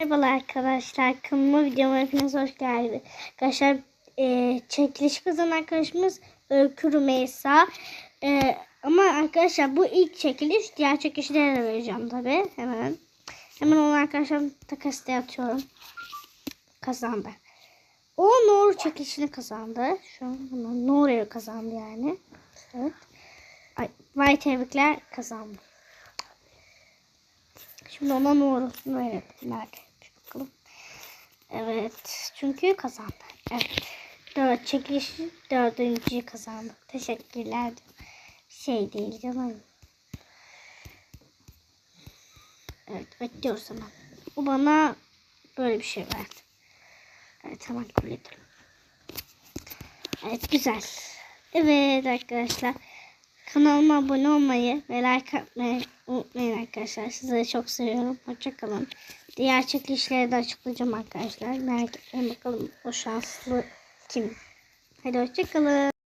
Merhabalar arkadaşlar. Kanalıma videoma hepiniz hoş geldiniz. Arkadaşlar e, çekiliş kazanan arkadaşımız Öykü Rümeysa. E, ama arkadaşlar bu ilk çekiliş. Diğer çekilişlere de vereceğim tabi. Hemen. Hemen onu arkadaşlar takasite atıyorum. Kazandı. O Nur çekilişini kazandı. Şu an hemen Nur'u kazandı yani. Evet. Ay, vay tebrikler kazandı. Şimdi ona numarasını verelim. Nerede? Evet. Çünkü kazandı. Evet. Dört çekiliş dördüncüyü kazandı. Teşekkürler. Şey değil canım. Evet bekliyoruz hemen. O bana böyle bir şey verdi. Evet hemen kabul edelim. Evet güzel. Evet arkadaşlar. Kanalıma abone olmayı ve like atmayı unutmayın arkadaşlar. Sizleri çok seviyorum. Hoşçakalın. Diğer çekilişleri de açıklayacağım arkadaşlar. Merak etmeyin bakalım o şanslı kim. Hadi hoşçakalın.